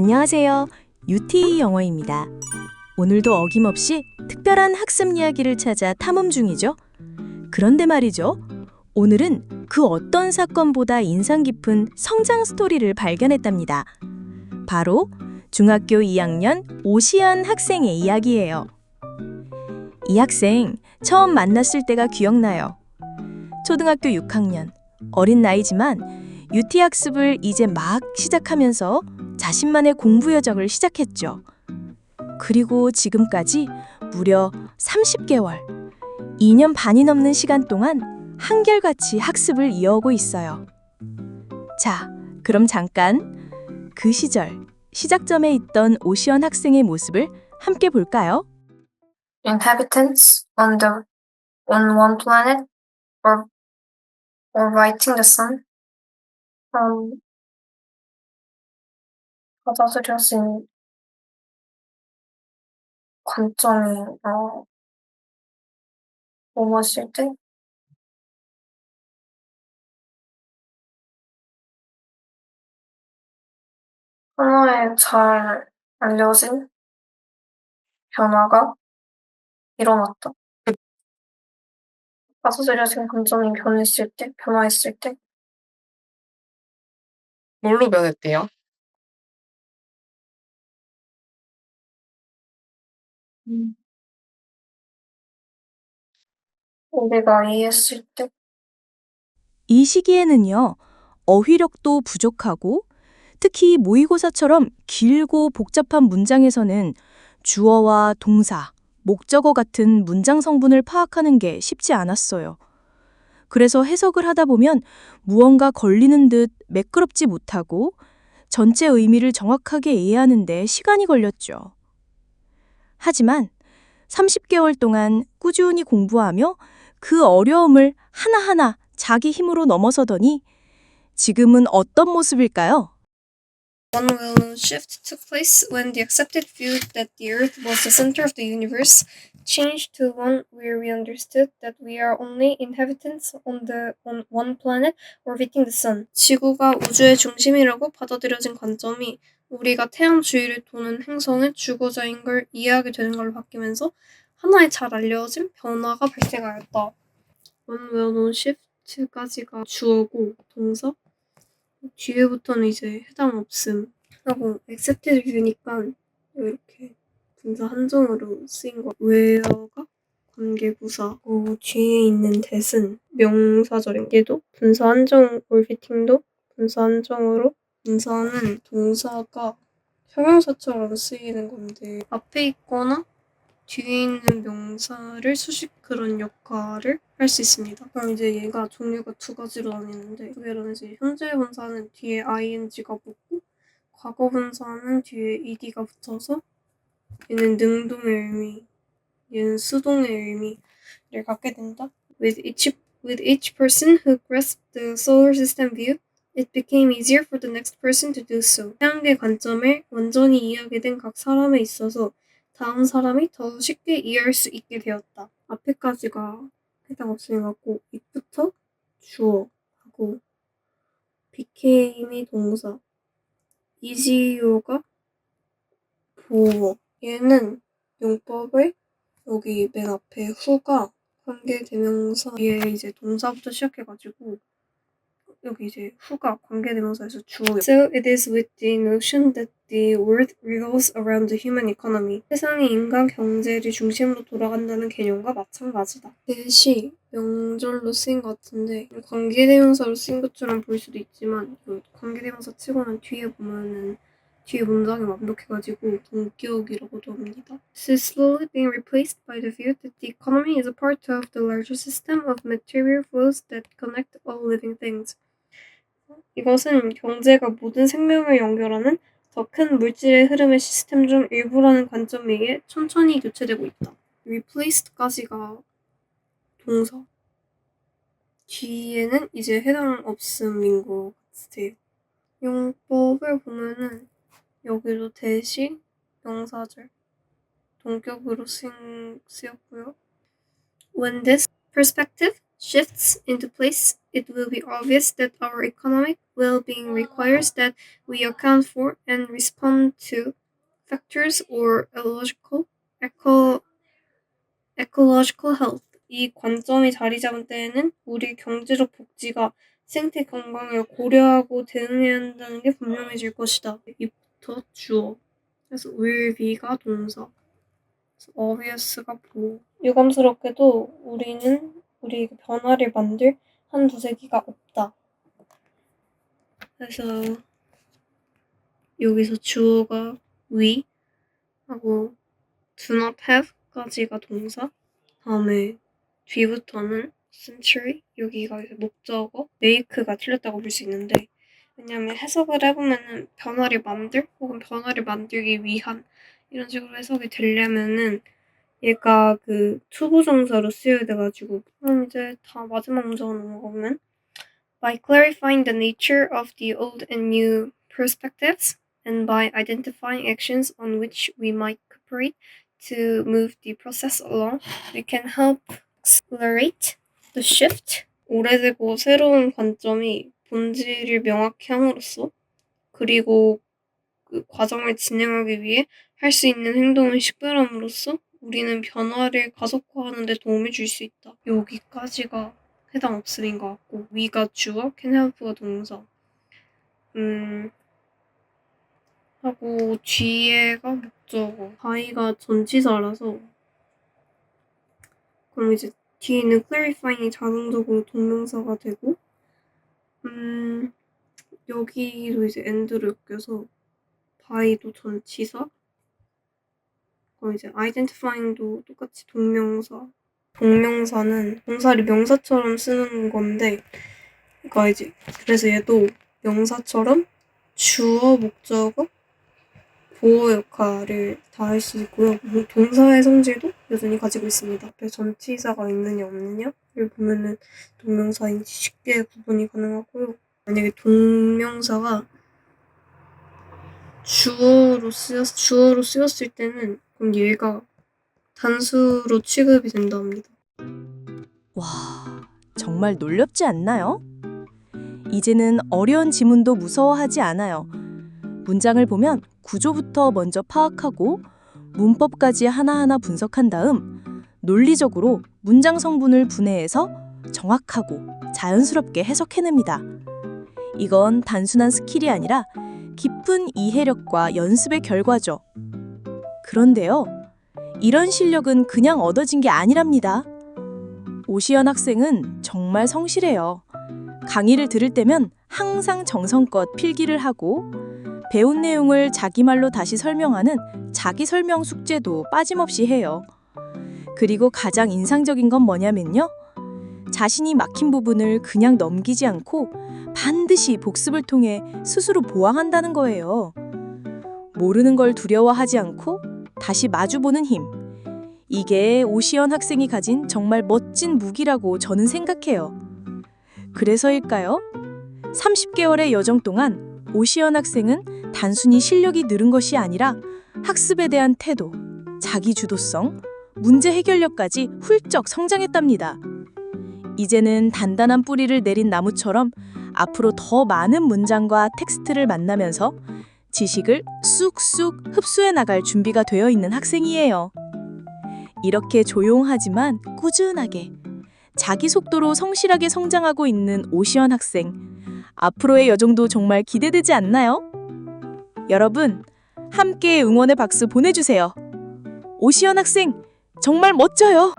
안녕하세요. UT 영어입니다. 오늘도 어김없이 특별한 학습 이야기를 찾아 탐험 중이죠. 그런데 말이죠. 오늘은 그 어떤 사건보다 인상 깊은 성장 스토리를 발견했답니다. 바로 중학교 2학년 오시연 학생의 이야기예요. 이 학생 처음 만났을 때가 기억나요. 초등학교 6학년. 어린 나이지만 UT 학습을 이제 막 시작하면서 자신만의 공부 여정을 시작했죠. 그리고 지금까지 무려 30개월, 2년 반이 넘는 시간 동안 한결같이 학습을 이어오고 있어요. 자, 그럼 잠깐 그 시절 시작점에 있던 오시연 학생의 모습을 함께 볼까요? inhabitants on the on one planet or or writing the sun um 받아들여진 관점이 어 무엇일 때 하나의 잘 알려진 변화가 일어났다. 받아들여진 관점이 변했을 때, 변화했을 때, 뭘로 변했대요? 음. 우리가 이해했을 때, 이 시기에는요, 어휘력도 부족하고 특히 모의고사처럼 길고 복잡한 문장에서는 주어와 동사, 목적어 같은 문장 성분을 파악하는 게 쉽지 않았어요. 그래서 해석을 하다 보면 무언가 걸리는 듯 매끄럽지 못하고 전체 의미를 정확하게 이해하는데 시간이 걸렸죠. 하지만 30개월 동안 꾸준히 공부하며 그 어려움을 하나하나 자기 힘으로 넘어서더니 지금은 어떤 모습일까요? One well-known shift took place when the accepted view that the Earth was the center of the universe changed to one where we understood that we are only inhabitants on the on one planet orbiting the sun. 지구가 우주의 중심이라고 받아들여진 관점이 우리가 태양 주위를 도는 행성의 주거자인 걸 이해하게 되는 걸로 바뀌면서 하나의 잘 알려진 변화가 발생하였다. One well-known shift까지가 주어고 동사? 뒤에부터는 이제 해당 없음 하고 accepted view니까 이렇게 분사 한정으로 쓰인 거. where가 관계부사고 뒤에 있는 that은 명사절인. 얘도 분사 한정 orbiting도 분사 한정으로 분사는 동사가 형용사처럼 쓰이는 건데 앞에 있거나 뒤에 있는 명사를 수식 그런 역할을 할 수 있습니다. 그럼 이제 얘가 종류가 두 가지로 나뉘는데 두 개로는 이제 현재 분사는 뒤에 ing가 붙고 과거 분사는 뒤에 ed가 붙어서 얘는 능동의 의미, 얘는 수동의 의미를 갖게 된다. With each with each person who grasped the solar system view, it became easier for the next person to do so. 태양계 관점을 완전히 이해하게 된 각 사람에 있어서 다음 사람이 더 쉽게 이해할 수 있게 되었다. 앞에까지가 해당 같고 it부터 주어 하고 became이 동사 easy요가 보어 얘는 용법을 여기 맨 앞에 who가 관계 대명사 얘 이제 동사부터 시작해가지고 여기 이제 who가 관계대명사에서 주어 So it is with the notion that the world revolves around the human economy. 세상이 인간 경제를 중심으로 돌아간다는 개념과 마찬가지다. 대시 명절로 쓰인 것 같은데 관계대명사로 쓰인 것처럼 보일 수도 있지만 그 관계대명사 치고는 뒤에 보면은 뒤에 문장이 완벽해가지고 동격이라고도 합니다. This is slowly being replaced by the view that the economy is a part of the larger system of material flows that connect all living things. 이것은 경제가 모든 생명을 연결하는 더 큰 물질의 흐름의 시스템 중 일부라는 관점에 의해 천천히 교체되고 있다. replaced까지가 동사. 뒤에는 이제 해당 없음인 것 같아요. 용법을 보면은 여기도 대시 명사절 동격으로 쓰였고요. When this perspective shifts into place, it will be obvious that our economic, well-being requires that we account for and respond to factors or ecological, eco, ecological health. 이 관점이 자리 잡은 때에는 우리 경제적 복지가 생태 건강을 고려하고 대응해야 한다는 게 분명해질 것이다. 이부터 주어. 그래서 will be가 동사. obvious가 보호. 유감스럽게도 우리는 우리 변화를 만들 한 두세 기가 없다. 그래서 여기서 주어가 we 하고 do not have까지가 동사. 다음에 뒤부터는 century. 여기가 목적어. make가 틀렸다고 볼 수 있는데 왜냐하면 해석을 해보면은 변화를 만들 혹은 변화를 만들기 위한 이런 식으로 해석이 되려면은 얘가 그 투부정사로 쓰여야 돼가지고 그럼 이제 다 마지막 문장으로 넘어가면 by clarifying the nature of the old and new perspectives and by identifying actions on which we might cooperate to move the process along, we can help accelerate the shift. 오래되고 새로운 관점이 본질을 명확히 함으로써 그리고 그 과정을 진행하기 위해 할 수 있는 행동을 식별함으로써 우리는 변화를 가속화하는 데 도움을 줄 수 있다. 여기까지가 해당 없음인 것 같고 위가 주어, can help가 동사. 음 하고 뒤에가 목적어. by가 전치사라서 그럼 이제 뒤에는 clarifying이 자동적으로 동명사가 되고 음 여기도 이제 and를 껴서 by도 전치사 그럼 이제 identifying도 똑같이 동명사 동명사는 동사를 명사처럼 쓰는 건데 그러니까 이제 그래서 얘도 명사처럼 주어 목적어 보호 역할을 다할 수 있고요. 뭐 동사의 성질도 여전히 가지고 있습니다. 앞에 전치사가 있느냐 없느냐를 보면은 동명사인지 쉽게 구분이 가능하고요. 만약에 동명사가 주어로 쓰였 주어로 쓰였을 때는 그럼 얘가 단수로 취급이 된다 합니다. 와, 정말 놀랍지 않나요? 이제는 어려운 지문도 무서워하지 않아요. 문장을 보면 구조부터 먼저 파악하고 문법까지 하나하나 분석한 다음 논리적으로 문장 성분을 분해해서 정확하고 자연스럽게 해석해냅니다. 이건 단순한 스킬이 아니라 깊은 이해력과 연습의 결과죠. 그런데요, 이런 실력은 그냥 얻어진 게 아니랍니다. 오시연 학생은 정말 성실해요. 강의를 들을 때면 항상 정성껏 필기를 하고 배운 내용을 자기 말로 다시 설명하는 자기 설명 숙제도 빠짐없이 해요. 그리고 가장 인상적인 건 뭐냐면요. 자신이 막힌 부분을 그냥 넘기지 않고 반드시 복습을 통해 스스로 보완한다는 거예요. 모르는 걸 두려워하지 않고 다시 마주보는 힘. 이게 오시연 학생이 가진 정말 멋진 무기라고 저는 생각해요. 그래서일까요? 30개월의 여정 동안 오시연 학생은 단순히 실력이 늘은 것이 아니라 학습에 대한 태도, 자기 주도성, 문제 해결력까지 훌쩍 성장했답니다. 이제는 단단한 뿌리를 내린 나무처럼 앞으로 더 많은 문장과 텍스트를 만나면서 지식을 쑥쑥 흡수해 나갈 준비가 되어 있는 학생이에요. 이렇게 조용하지만 꾸준하게 자기 속도로 성실하게 성장하고 있는 오시연 학생. 앞으로의 여정도 정말 기대되지 않나요? 여러분, 함께 응원의 박수 보내주세요. 오시연 학생, 정말 멋져요.